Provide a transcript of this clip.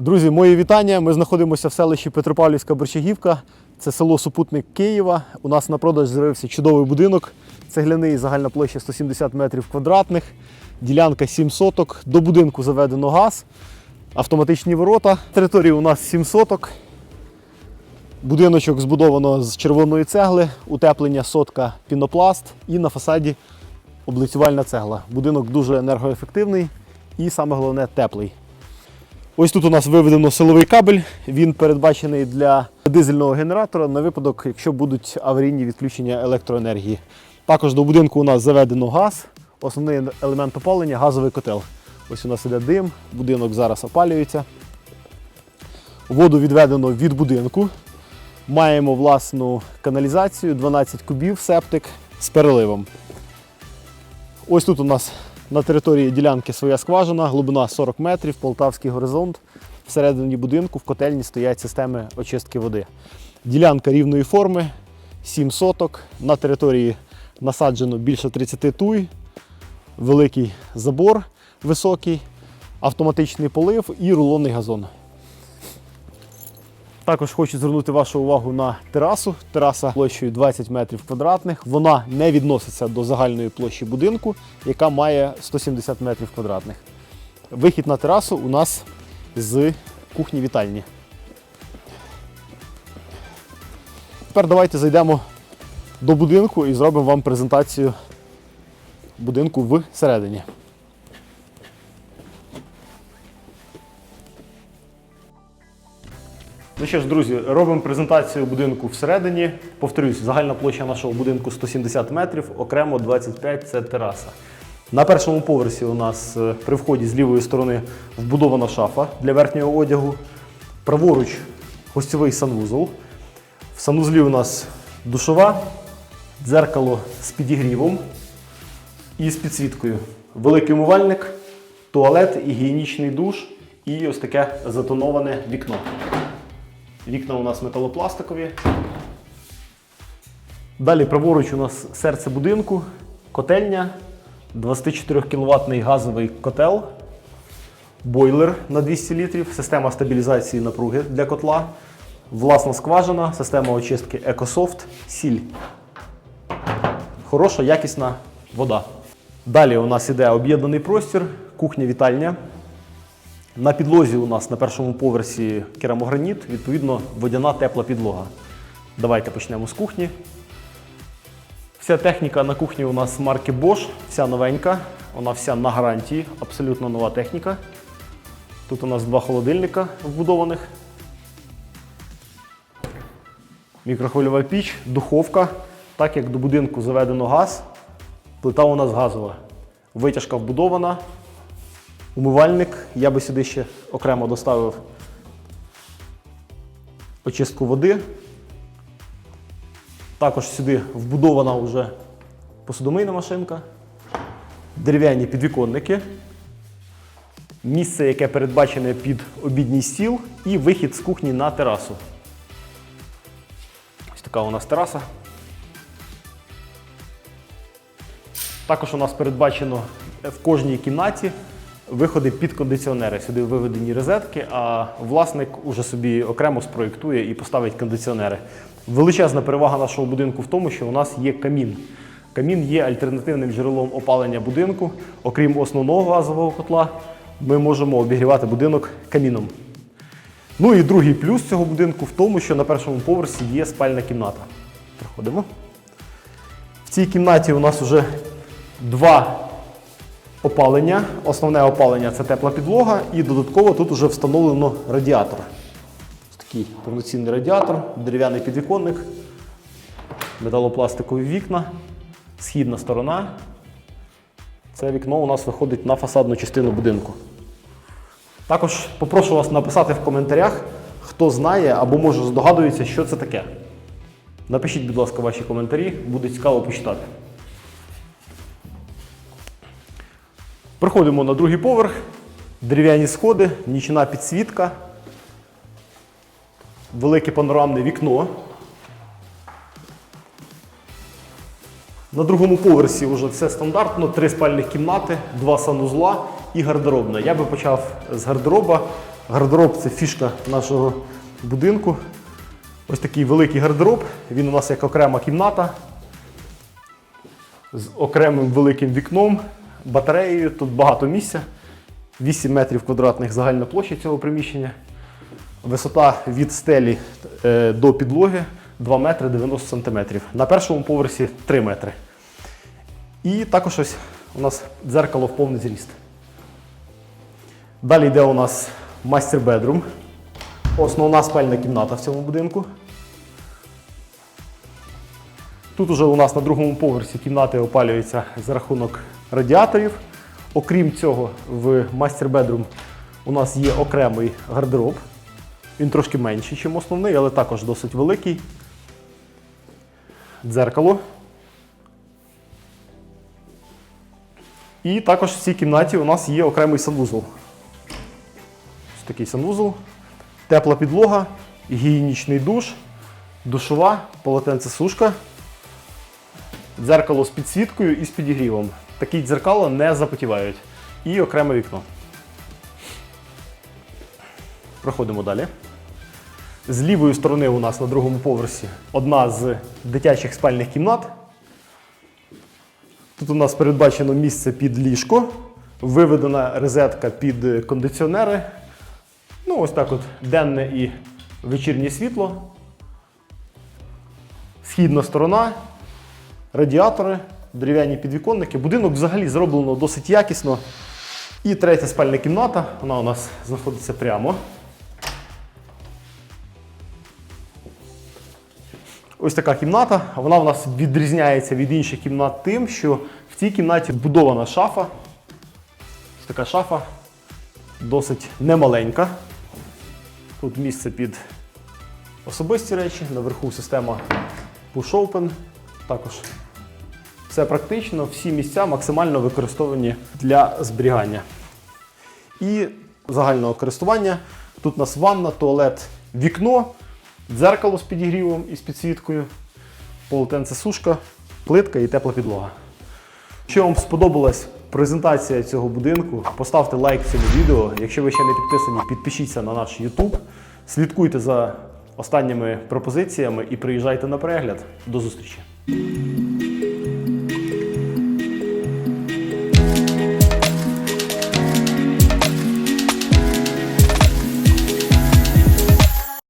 Друзі, мої вітання. Ми знаходимося в селищі Петропавлівська Борщагівка. Це село Супутник Києва. У нас на продаж з'явився чудовий будинок. Цегляний, загальна площа 170 метрів квадратних, ділянка 7 соток. До будинку заведено газ, автоматичні ворота. Території у нас 7 соток. Будиночок збудовано з червоної цегли, утеплення сотка пінопласт і на фасаді облицювальна цегла. Будинок дуже енергоефективний і саме головне теплий. Ось тут у нас виведено силовий кабель. Він передбачений для дизельного генератора на випадок, якщо будуть аварійні відключення електроенергії. Також до будинку у нас заведено газ. Основний елемент опалення газовий котел. Ось у нас іде дим, будинок зараз опалюється. Воду відведено від будинку. Маємо власну каналізацію, 12 кубів, септик з переливом. Ось тут у нас на території ділянки своя скважина, глибина 40 метрів, полтавський горизонт. Всередині будинку в котельні стоять системи очистки води. Ділянка рівної форми, 7 соток. На території насаджено більше 30 туй, великий забор високий, автоматичний полив і рулонний газон. Також хочу звернути вашу увагу на терасу. Тераса площею 20 метрів квадратних. Вона не відноситься до загальної площі будинку, яка має 170 метрів квадратних. Вихід на терасу у нас з кухні вітальні. Тепер давайте зайдемо до будинку і зробимо вам презентацію будинку всередині. Ну що ж, друзі, робимо презентацію будинку всередині. Повторюсь, загальна площа нашого будинку 170 метрів, окремо 25 це тераса. На першому поверсі у нас е, при вході з лівої сторони вбудована шафа для верхнього одягу. Праворуч гостьовий санвузол. В санвузлі у нас душова, дзеркало з підігрівом і з підсвіткою. Великий умивальник, туалет, гігієнічний душ і ось таке затоноване вікно. Вікна у нас металопластикові. Далі праворуч у нас серце будинку, котельня, 24 кВт газовий котел, бойлер на 200 літрів, система стабілізації напруги для котла, власна скважина, система очистки EcoSoft, сіль. Хороша, якісна вода. Далі у нас іде об'єднаний простір, кухня-вітальня. На підлозі у нас на першому поверсі керамограніт, відповідно, водяна тепла підлога. Давайте почнемо з кухні. Вся техніка на кухні у нас марки Bosch, вся новенька, вона вся на гарантії, абсолютно нова техніка. Тут у нас два холодильника вбудованих. Мікрохвильова піч, духовка. Так як до будинку заведено газ, плита у нас газова. Витяжка вбудована, умивальник. Я би сюди ще окремо доставив очистку води. Також сюди вбудована вже посудомийна машинка, дерев'яні підвіконники, місце, яке передбачене під обідній стіл, і вихід з кухні на терасу. Ось така у нас тераса. Також у нас передбачено в кожній кімнаті виходи під кондиціонери. Сюди виведені розетки, а власник уже собі окремо спроєктує і поставить кондиціонери. Величезна перевага нашого будинку в тому, що у нас є камін. Камін є альтернативним джерелом опалення будинку. Окрім основного газового котла, ми можемо обігрівати будинок каміном. Ну і другий плюс цього будинку в тому, що на першому поверсі є спальна кімната. Проходимо. В цій кімнаті у нас вже два опалення. Основне опалення це тепла підлога, і додатково тут вже встановлено радіатор. Ось такий повноцінний радіатор, дерев'яний підвіконник, металопластикові вікна, східна сторона. Це вікно у нас виходить на фасадну частину будинку. Також попрошу вас написати в коментарях, хто знає або може здогадується, що це таке. Напишіть, будь ласка, ваші коментарі, буде цікаво почитати. Приходимо на другий поверх, дерев'яні сходи, нічна підсвітка, велике панорамне вікно. На другому поверсі вже все стандартно, три спальних кімнати, два санузла і гардеробна. Я би почав з гардероба. Гардероб це фішка нашого будинку. Ось такий великий гардероб. Він у нас як окрема кімната з окремим великим вікном, батареєю. Тут багато місця. 8 метрів квадратних загальна площа цього приміщення. Висота від стелі е, до підлоги 2 метри 90 сантиметрів. На першому поверсі 3 метри. І також ось у нас дзеркало в повний зріст. Далі йде у нас мастер бедрум. Основна спальна кімната в цьому будинку. Тут уже у нас на другому поверсі кімнати опалюються за рахунок радіаторів. Окрім цього, в мастер бедрум у нас є окремий гардероб. Він трошки менший, ніж основний, але також досить великий. Дзеркало. І також в цій кімнаті у нас є окремий санвузол. Ось такий санвузол, тепла підлога, гігієнічний душ, душова, полотенцесушка, дзеркало з підсвіткою і з підігрівом. Такі дзеркала не запотівають. І окреме вікно. Проходимо далі. З лівої сторони у нас на другому поверсі одна з дитячих спальних кімнат. Тут у нас передбачено місце під ліжко, виведена розетка під кондиціонери. Ну, ось так от денне і вечірнє світло. Східна сторона, радіатори, дерев'яні підвіконники. Будинок взагалі зроблено досить якісно. І третя спальна кімната, вона у нас знаходиться прямо. Ось така кімната. Вона у нас відрізняється від інших кімнат тим, що в цій кімнаті вбудована шафа. Ось така шафа досить немаленька. Тут місце під особисті речі, наверху система push-open. Також все практично, всі місця максимально використовані для зберігання. І загального користування. Тут у нас ванна, туалет, вікно, дзеркало з підігрівом і з підсвіткою, полотенце-сушка, плитка і тепла підлога. Якщо вам сподобалась презентація цього будинку, поставте лайк цьому відео. Якщо ви ще не підписані, підпишіться на наш YouTube. Слідкуйте за останніми пропозиціями і приїжджайте на перегляд. До зустрічі! Thank you.